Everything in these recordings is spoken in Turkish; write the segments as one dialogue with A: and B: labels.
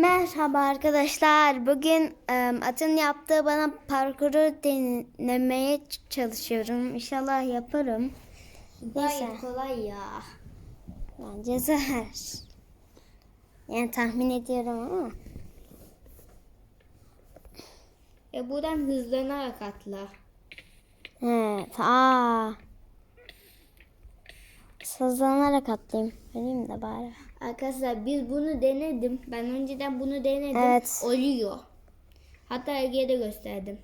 A: Merhaba arkadaşlar. Bugün atın yaptığı bana parkuru denemeye çalışıyorum. İnşallah yaparım. Neyse.
B: Kolay ya.
A: Bence zor. Yani tahmin ediyorum ama.
B: E buradan hızlanarak atla.
A: Evet. Aa. Sızlanarak atlayayım. Öleyim de bari.
B: Arkadaşlar biz bunu denedim. Ben önceden bunu denedim.
A: Evet.
B: Oluyor. Hatta Ege'ye de gösterdim.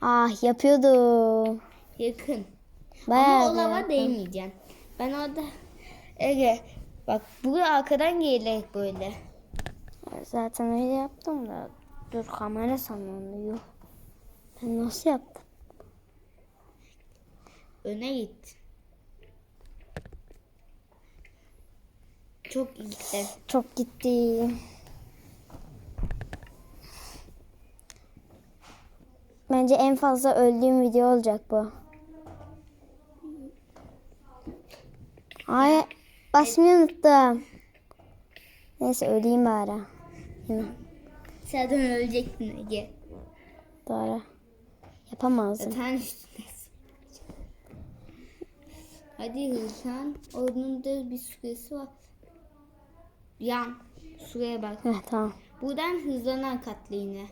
A: Ah yapıyordum.
B: Yakın.
A: Bayağı
B: Ama o lava
A: yaptım.
B: değmeyeceksin. Ben orada Ege bak bu arkadan gelerek böyle.
A: Zaten öyle yaptım da. Dur kamera sanıyor. Yok. Ben nasıl yaptım?
B: Öne git. Çok gitti.
A: Çok gitti. Bence en fazla öldüğüm video olacak bu. Ay basmayı unuttum. Neyse öleyim bari.
B: Sen ölecektin Ege.
A: Doğru. Yapamazdım.
B: Üstündesin. Hadi hızlan. Onun da bir süresi var. Yan. Süreye bak.
A: Heh, tamam.
B: Buradan hızlanan katla yine.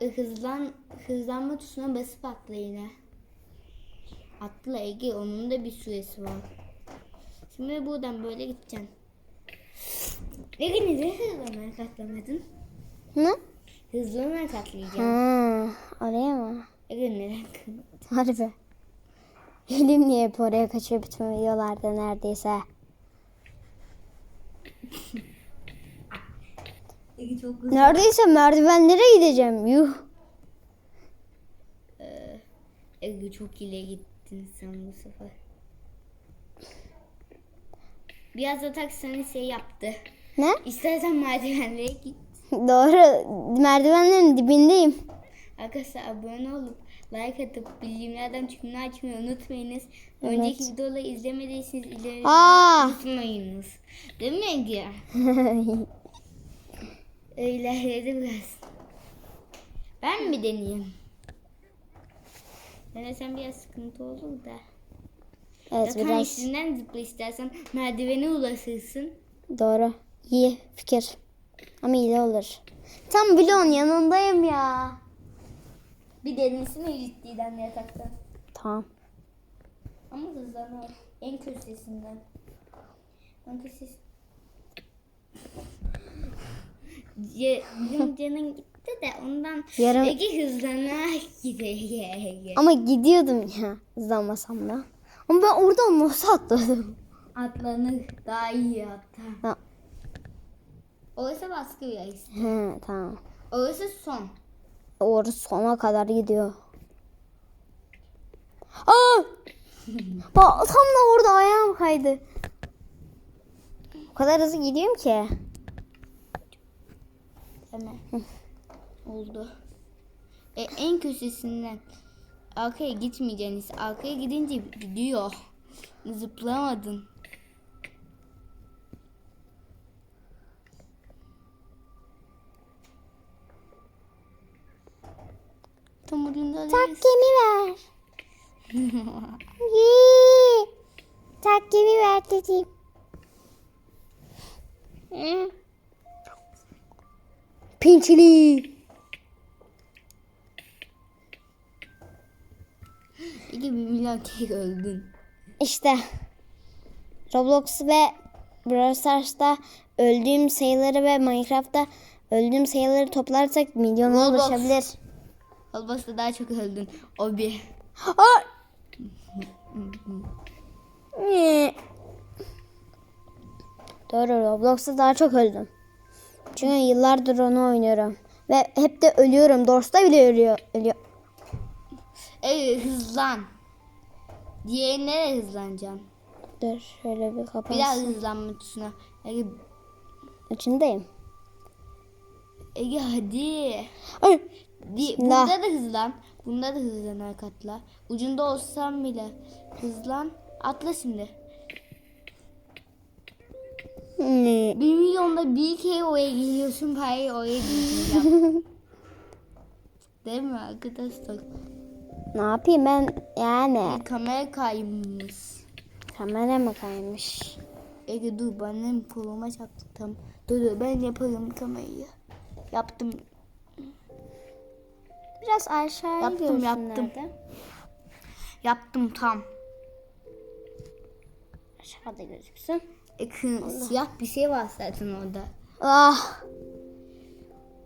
B: E, hızlan, hızlanma tuşuna basıp atla yine. Atla Ege. Onun da bir süresi var. Şimdi buradan böyle gideceksin. Ege neden hızlanarak atlamadın?
A: Ne?
B: Hızlanarak atlayacaksın.
A: Ha, oraya mı?
B: Ege neden kırmadın?
A: Harbi. Elim niye hep oraya kaçıyor bütün videolarda neredeyse.
B: Ege çok
A: Neredeyse merdivenlere gideceğim. Yuh.
B: Ege çok ileri gittin sen bu sefer. Biraz da tak sana şey yaptı.
A: Ne?
B: İstersen merdivenlere git.
A: Doğru. Merdivenlerin dibindeyim.
B: Arkadaşlar abone olup like atıp bildirimlerden tümünü açmayı unutmayınız.
A: Evet.
B: Önceki videoları izlemediyseniz
A: Aa!
B: unutmayınız. Değil mi Ege? İlerledi biraz. Ben mi deneyeyim? Denesem biraz sıkıntı olur da.
A: evet
B: Yatağın
A: biraz
B: üstünden zıpla istersen merdivene ulaşırsın.
A: doğru. İyi fikir. Ama iyi olur. Tam bloğun yanındayım ya.
B: Bir denesene ciddiden yataktan.
A: Tamam.
B: Ama hızlanır. En köşesinden. En köşesi. Ya, bizim canın gitti de ondan
A: Yarın-
B: Ege hızlanarak gidiyor.
A: Ama gidiyordum ya. Hızlanmasam da. Ama ben oradan nasıl atladım?
B: Atlanır daha iyi hatta.
A: Ha.
B: Orası baskı yarısı.
A: He, tamam.
B: Orası son.
A: Orası sona kadar gidiyor. Aa! Bak tam da orada ayağım kaydı. O kadar hızlı gidiyorum ki.
B: Tamam. Oldu. E, en köşesinden arkaya gitmeyeceksiniz. Arkaya gidince gidiyor. Zıplamadın. Tam ucunda
A: Tak
B: değiliz.
A: gemi ver. Yee. Tak gemi ver dedim. Pinçili.
B: İki bir milyon kere öldün.
A: İşte Roblox ve Brawl Stars'ta öldüğüm sayıları ve Minecraft'ta öldüğüm sayıları toplarsak milyona
B: Roblox.
A: ulaşabilir.
B: Olmazsa daha çok öldün. O bir.
A: Doğru Roblox'ta daha çok öldüm. Çünkü yıllardır onu oynuyorum. Ve hep de ölüyorum. Dors'ta bile ölüyor. ölüyor.
B: Evet hızlan. Diğeri nereye hızlanacaksın?
A: Dur şöyle bir kapansın.
B: hızlanma tuşuna. Ege,
A: İçindeyim.
B: Ege hadi.
A: Ay.
B: Di, burada da hızlan. Bunda da hızlanarak atla. Ucunda olsam bile hızlan. Atla şimdi.
A: Hmm.
B: bir milyonda bir kere oraya geliyorsun parayı oraya gideceğim. Değil mi arkadaşlar?
A: Ne yapayım ben yani.
B: Kamera kaymış.
A: Kamera mı kaymış?
B: Ege dur benim koluma çarptı tam. Dur dur ben yaparım kamerayı. Yaptım.
A: Biraz aşağıya
B: Yaptım, yaptım.
A: de.
B: Yaptım tam.
A: Aşağıda gözüksün.
B: E, siyah bir şey var zaten orada.
A: Ah.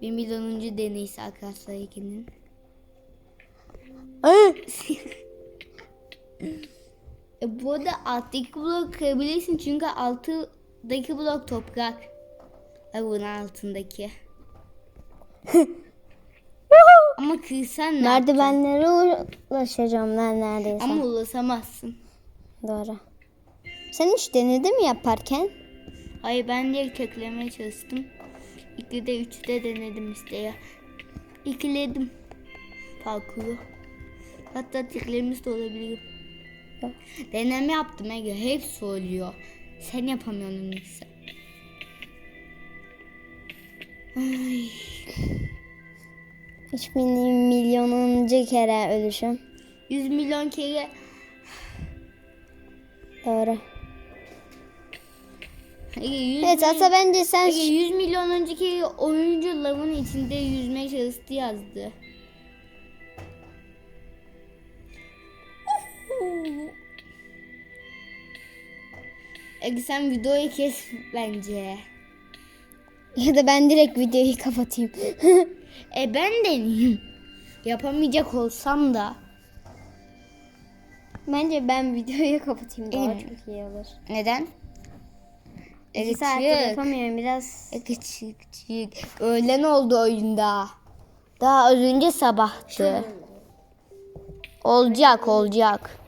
B: Bir milyonuncu deneysi arkadaşlar Ege'nin. E, bu arada alttaki blok kırabilirsin çünkü altıdaki blok toprak. Bunun altındaki. Ama kırsan ne?
A: Merdivenlere ulaşacağım ben neredeyse.
B: Ama ulaşamazsın.
A: Doğru. Sen hiç denedin mi yaparken?
B: Hayır ben de köklemeye çalıştım. İkide üçte denedim işte ya. İkiledim parkuru. Hatta tiklerimiz de olabilir.
A: Yok.
B: Deneme yaptım Ege. Hepsi oluyor. Sen yapamıyorsun neyse. Ay.
A: Hiç benim milyonuncu kere ölüşüm.
B: 100 milyon kere
A: Doğru.
B: Ege 100,
A: Evet aslında bence sen
B: Ege 100 milyonuncu kere oyuncu lavın içinde yüzmeye çalıştı yazdı. Ege sen videoyu kes bence.
A: Ya da ben direkt videoyu kapatayım.
B: E ben deneyeyim. Yapamayacak olsam da.
A: bence ben videoyu kapatayım daha
B: İyi.
A: çok iyi olur.
B: Neden?
A: İki saattir yapamıyorum biraz.
B: Ege çık çık. Öğlen oldu oyunda. Daha az önce sabahtı. Olacak olacak.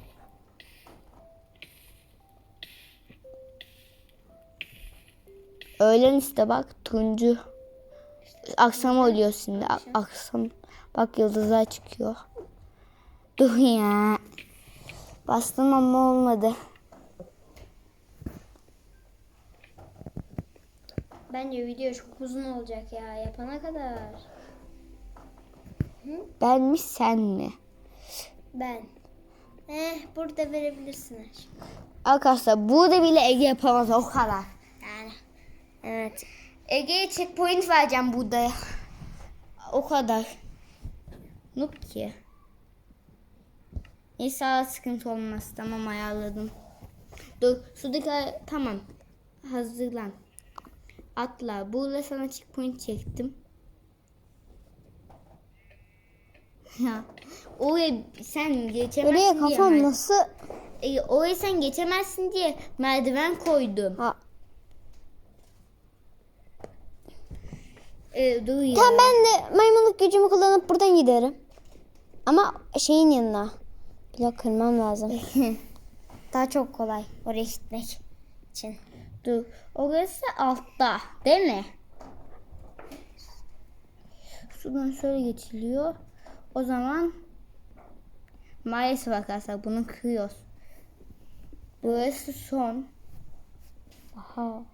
B: Öğlen işte bak turuncu. Akşam oluyor şimdi. Akşam. Bak yıldızlar çıkıyor. Dur ya. Bastım ama olmadı.
A: Bence video çok uzun olacak ya yapana kadar.
B: Ben mi sen mi?
A: Ben. Eh burada verebilirsiniz.
B: Arkadaşlar burada bile Ege yapamaz o kadar.
A: Evet.
B: Ege'ye checkpoint vereceğim burada. O kadar. Noob ki. Neyse sıkıntı olmaz. Tamam ayarladım. Dur şuradaki ay- tamam. Hazırlan. Atla. Burada sana checkpoint çektim. Ya. Oraya sen geçemezsin
A: Oraya
B: diye
A: kafam
B: mer-
A: nasıl?
B: Ege, oraya sen geçemezsin diye merdiven koydum.
A: Ha.
B: Ee, dur ya.
A: Tamam ben de maymunluk gücümü kullanıp buradan giderim. Ama şeyin yanına. Blok kırmam lazım. Daha çok kolay oraya gitmek için.
B: Dur. Orası altta. Değil mi? Şuradan şöyle geçiliyor. O zaman maalesef arkadaşlar bunu kırıyoruz. Burası son.
A: Aha.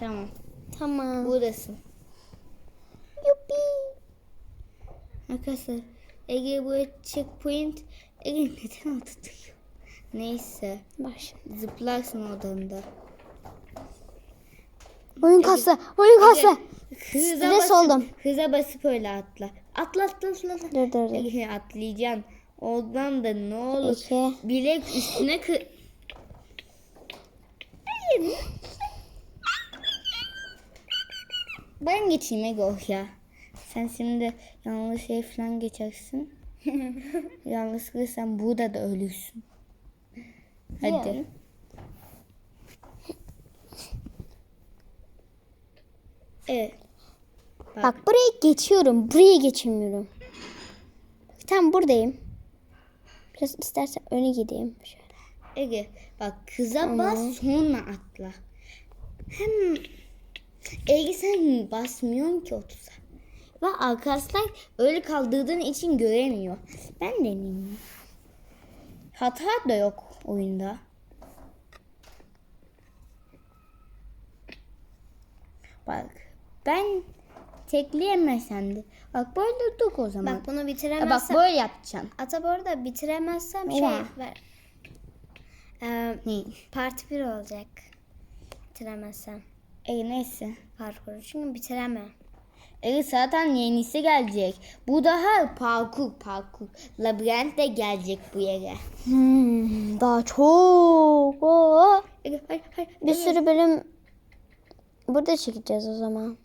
B: Tamam.
A: Tamam.
B: Burası.
A: Yupi.
B: Arkadaşlar Ege bu checkpoint Ege neden duruyor? Neyse.
A: Şimdi.
B: Zıplarsın odanda.
A: Oyun kasa. Oyun kasa.
B: Hıza basıp,
A: oldum.
B: hıza basıp öyle atla. Atla atla atla.
A: Dur dur dur.
B: Atlayacaksın. Oradan da ne olur.
A: İki.
B: Bilek üstüne kı... Hayır. Ben geçeyim Ege oh ya. Sen şimdi yanlış şey falan geçersin. Yanlışlıkla sen burada da ölürsün. Hadi.
A: Yani.
B: Evet.
A: Bak buraya geçiyorum. Buraya geçemiyorum. Tam buradayım. Biraz istersen öne gideyim. Şöyle.
B: Ege bak kıza bas sonra atla. Hem Ege sen basmıyorsun ki 30'a. Ve arkadaşlar öyle kaldırdığın için göremiyor. Ben deneyeyim. hata da yok oyunda. Bak ben tekleyemesem de. Bak böyle dur o zaman.
A: Bak bunu
B: Ya bak
A: bitiremezsem.
B: böyle yapacaksın.
A: Ata bu arada bitiremezsem şey
B: Oha.
A: ver. Ee,
B: Ne?
A: part 1 olacak. Bitiremezsem.
B: E neyse.
A: Parkuru çünkü bitiremem.
B: Evet zaten yenisi gelecek. Bu daha parkur parkur. Labirent de gelecek bu yere.
A: Hmm, daha çok. Oo.
B: Ege, hayır, hayır,
A: Bir sürü bölüm burada çekeceğiz o zaman.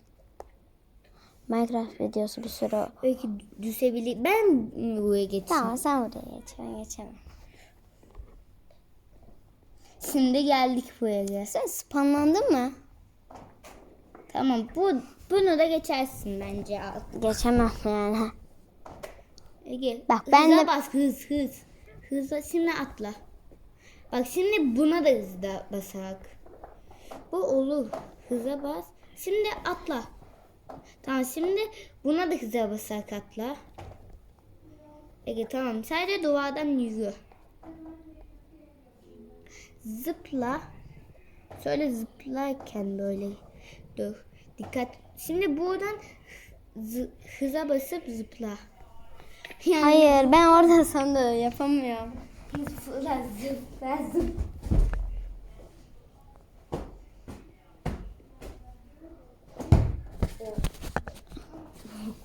A: Minecraft videosu bir sürü.
B: Belki düşebilir. Ben buraya geçeyim?
A: Tamam sen buraya geç ben geçemem.
B: Şimdi geldik buraya.
A: Sen spamlandın mı?
B: Tamam bu bunu da geçersin bence.
A: Geçemem yani.
B: Ege.
A: Bak, ben
B: hıza
A: de-
B: bas hız hız. Hızla şimdi atla. Bak şimdi buna da hızla basak. Bu olur. Hıza bas. Şimdi atla. Tamam şimdi buna da hıza basarak atla. Ege tamam sadece duvardan yürü. Zıpla. Şöyle zıplarken böyle dur. Dikkat. Şimdi buradan hıza basıp zıpla. Yani
A: Hayır ben orada sandım yapamıyorum.
B: Zıpla zıpla zıpla.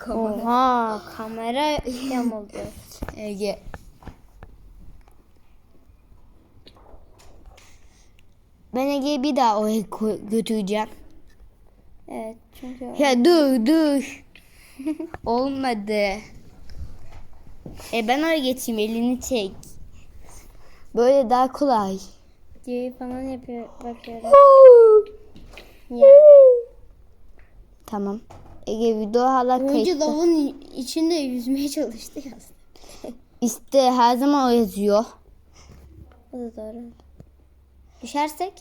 A: Oha kamera yamuldu.
B: Ege. Ben Ege'yi bir daha oraya götüreceğim.
A: Evet çünkü
B: Ya dur dur. Olmadı. E ben oraya geçeyim elini çek. Böyle daha kolay.
A: videoyu falan yapıyor bakıyorum. Ya.
B: Tamam. Ege video hala
A: Önce
B: kayıtta.
A: lavın içinde yüzmeye çalıştı ya.
B: İşte her zaman o yazıyor.
A: O da doğru. Düşersek?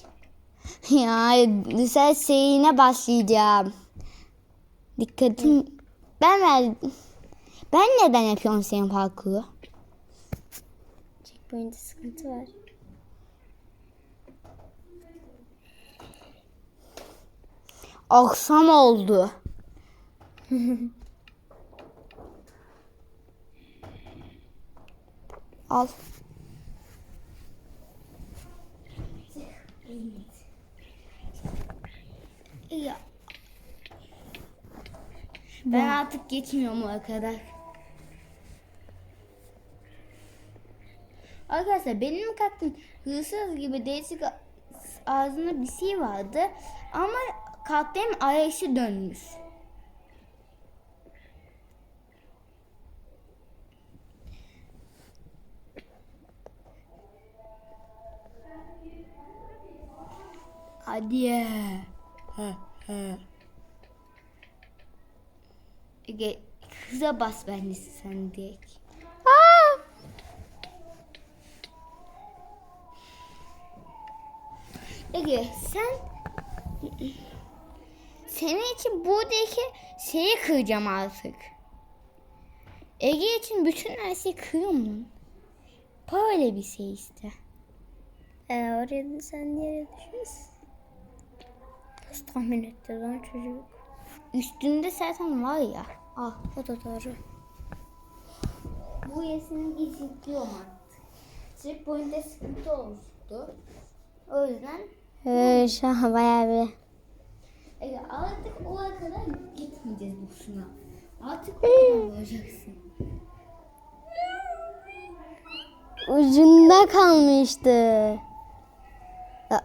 B: Ya sen şeyine başlayacağım. Dikkatim. Ben ver. Ben neden yapıyorum senin parkuru?
A: Checkpoint'te sıkıntı var.
B: Akşam oldu. Al. Ya. Ben artık geçmiyorum o kadar. Arkadaşlar benim kattım hırsız gibi değişik ağzında bir şey vardı ama kattım arayışı dönmüş. Hadi. Ha, ha. Ege, hıza bas bence sen direkt. Ege sen senin için buradaki şeyi kıracağım artık. Ege için bütün her şeyi kırıyorum. Böyle bir şey işte.
A: Ee, oraya sen yere düşüyorsun. Nasıl tahmin etti lan çocuk?
B: Üstünde zaten var ya.
A: Ah o da doğru.
B: Bu yesini gizliyorum artık. Checkpoint'te sıkıntı oluştu. O yüzden
A: Ee, şu an bayağı bir.
B: Ege artık oraya kadar gitmeyeceğiz boşuna. Artık oradan olacaksın.
A: Ucunda kalmıştı. Ah,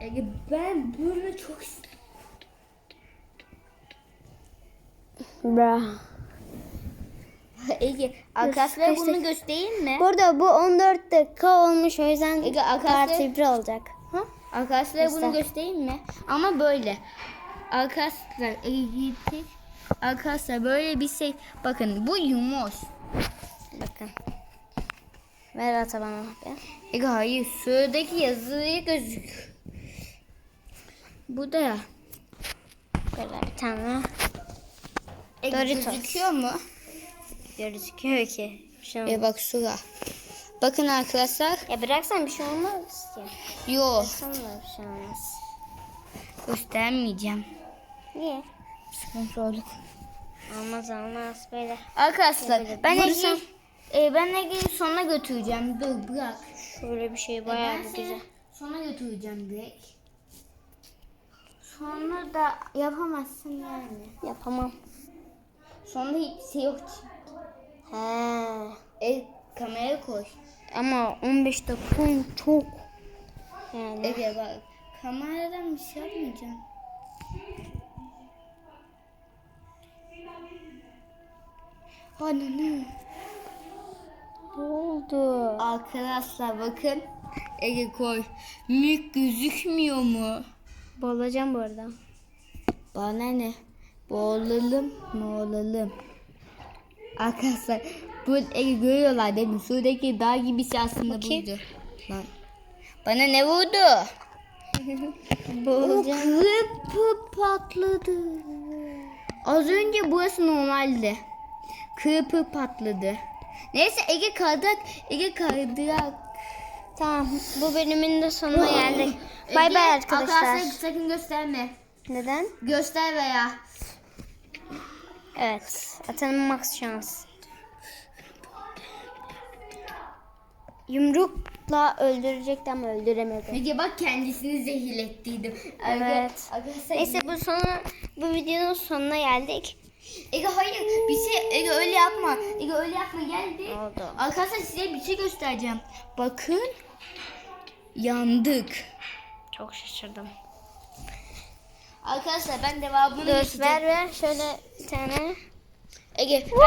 B: Ege ben böyle çok istedim.
A: Bra.
B: Ege
A: kaçtık.
B: bunu göstereyim mi?
A: Burada bu 14 dakika olmuş o yüzden
B: Ege, arkadaşlar-
A: part 1 olacak. Ha?
B: Arkadaşlara bunu
A: Göster.
B: göstereyim mi? Ama böyle. Arkadaşlar Ege Arkadaşlar böyle bir şey. Bakın bu yumuş.
A: Bakın. Ver ata bana.
B: Ege hayır şuradaki yazıyı gözük. Bu da ya.
A: Böyle bir tane
B: Ege
A: Doritos.
B: gözüküyor mu?
A: gözüküyor ki. Bir şey olmaz.
B: bak şura. Bakın arkadaşlar.
A: Ya bıraksan bir şey olmaz ya.
B: Yok.
A: Sana da bir şey olmaz.
B: Göstermeyeceğim.
A: Niye?
B: Sponsorluk.
A: Olmaz olmaz böyle.
B: Arkadaşlar
A: Böyle
B: ben Ege'yi e, ben Ege'yi sonuna götüreceğim. Dur bırak.
A: Şöyle bir şey bayağı
B: seni
A: güzel.
B: Sona götüreceğim direkt. Sonra da yapamazsın yani.
A: Yapamam.
B: Sonra hiç şey yok.
A: He.
B: E, kameraya koy.
A: Ama 15 dakika çok. Yani.
B: Ege bak. Kameradan bir şey yapmayacağım. Ananı.
A: Ne oldu?
B: Arkadaşlar bakın. Ege koy. Mük gözükmüyor mu?
A: Boğulacağım bu arada.
B: Bana ne? Boğulalım mı olalım? Arkadaşlar bu görüyorlar değil mi? Sudaki dağ gibisi aslında
A: Bakayım.
B: buydu. Lan. Bana ne vurdu?
A: Boğulacağım.
B: Kırpı patladı. Az önce burası normaldi. Kırpı patladı. Neyse Ege kaydırak. Ege kaydırak.
A: Tamam. Bu bölümün de sonuna geldik. Bay
B: Ege,
A: bay arkadaşlar.
B: Arkadaşlar sakın gösterme.
A: Neden?
B: Göster veya.
A: Evet. Atanın max şans. Yumrukla öldürecekti ama öldüremedi.
B: Ege bak kendisini zehirlettiydim.
A: Evet.
B: Arkadaşlar
A: Neyse bu sonu bu videonun sonuna geldik.
B: Ege hayır bir şey Ege öyle yapma. Ege öyle yapma geldi.
A: Oldu.
B: Arkadaşlar size bir şey göstereceğim. Bakın. Yandık.
A: Çok şaşırdım.
B: Arkadaşlar ben devamını
A: Dur ver ver şöyle bir tane.
B: Ege ver.